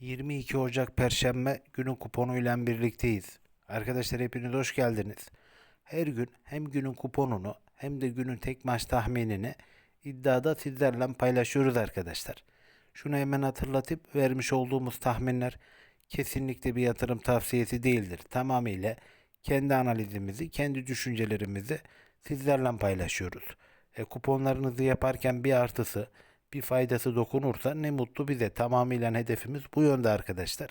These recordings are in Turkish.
22 Ocak Perşembe günün kuponuyla birlikteyiz. Arkadaşlar hepiniz hoş geldiniz. Her gün hem günün kuponunu hem de günün tek maç tahminini iddiada sizlerle paylaşıyoruz arkadaşlar. Şunu hemen hatırlatıp vermiş olduğumuz tahminler kesinlikle bir yatırım tavsiyesi değildir. Tamamıyla kendi analizimizi, kendi düşüncelerimizi sizlerle paylaşıyoruz. E, kuponlarınızı yaparken bir artısı, bir faydası dokunursa ne mutlu bize. Tamamıyla hedefimiz bu yönde arkadaşlar.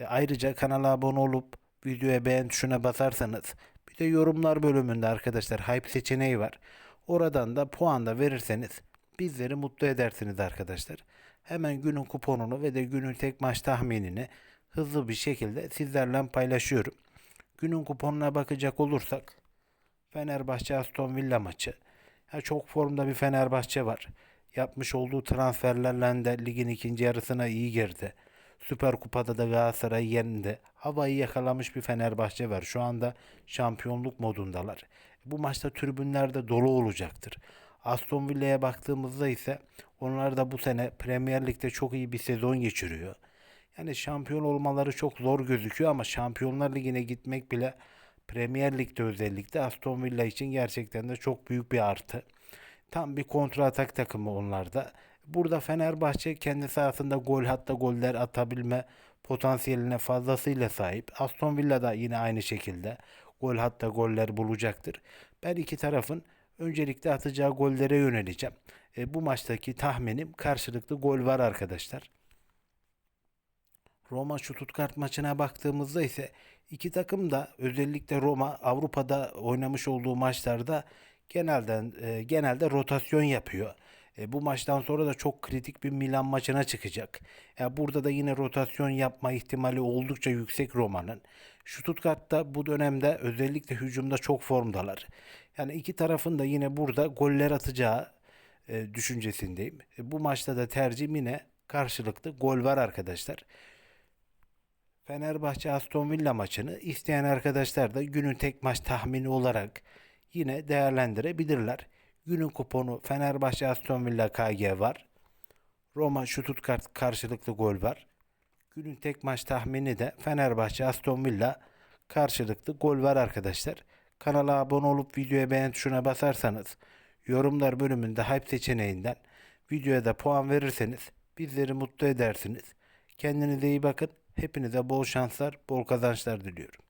E, ayrıca kanala abone olup videoya beğen tuşuna basarsanız bir de yorumlar bölümünde arkadaşlar hype seçeneği var. Oradan da puan da verirseniz bizleri mutlu edersiniz arkadaşlar. Hemen günün kuponunu ve de günün tek maç tahminini hızlı bir şekilde sizlerle paylaşıyorum. Günün kuponuna bakacak olursak Fenerbahçe Aston Villa maçı. Ya çok formda bir Fenerbahçe var. Yapmış olduğu transferlerle de ligin ikinci yarısına iyi girdi. Süper Kupa'da da Galatasaray yendi. Havayı yakalamış bir Fenerbahçe var. Şu anda şampiyonluk modundalar. Bu maçta tribünler de dolu olacaktır. Aston Villa'ya baktığımızda ise onlar da bu sene Premier Lig'de çok iyi bir sezon geçiriyor. Yani şampiyon olmaları çok zor gözüküyor ama Şampiyonlar Ligi'ne gitmek bile Premier Lig'de özellikle Aston Villa için gerçekten de çok büyük bir artı. Tam bir kontra atak takımı onlarda. Burada Fenerbahçe kendi sahasında gol hatta goller atabilme potansiyeline fazlasıyla sahip. Aston Villa da yine aynı şekilde gol hatta goller bulacaktır. Ben iki tarafın öncelikle atacağı gollere yöneleceğim. E, bu maçtaki tahminim karşılıklı gol var arkadaşlar. Roma Stuttgart maçına baktığımızda ise iki takım da özellikle Roma Avrupa'da oynamış olduğu maçlarda genelden e, genelde rotasyon yapıyor. E, bu maçtan sonra da çok kritik bir Milan maçına çıkacak. Ya burada da yine rotasyon yapma ihtimali oldukça yüksek Roma'nın. Stuttgart'ta bu dönemde özellikle hücumda çok formdalar. Yani iki tarafın da yine burada goller atacağı e, düşüncesindeyim. E, bu maçta da tercihim yine karşılıklı gol var arkadaşlar. Fenerbahçe Aston Villa maçını isteyen arkadaşlar da günün tek maç tahmini olarak yine değerlendirebilirler. Günün kuponu Fenerbahçe Aston Villa KG var. Roma Stuttgart karşılıklı gol var. Günün tek maç tahmini de Fenerbahçe Aston Villa karşılıklı gol var arkadaşlar. Kanala abone olup videoya beğen tuşuna basarsanız yorumlar bölümünde hype seçeneğinden videoya da puan verirseniz bizleri mutlu edersiniz. Kendinize iyi bakın. Hepinize bol şanslar, bol kazançlar diliyorum.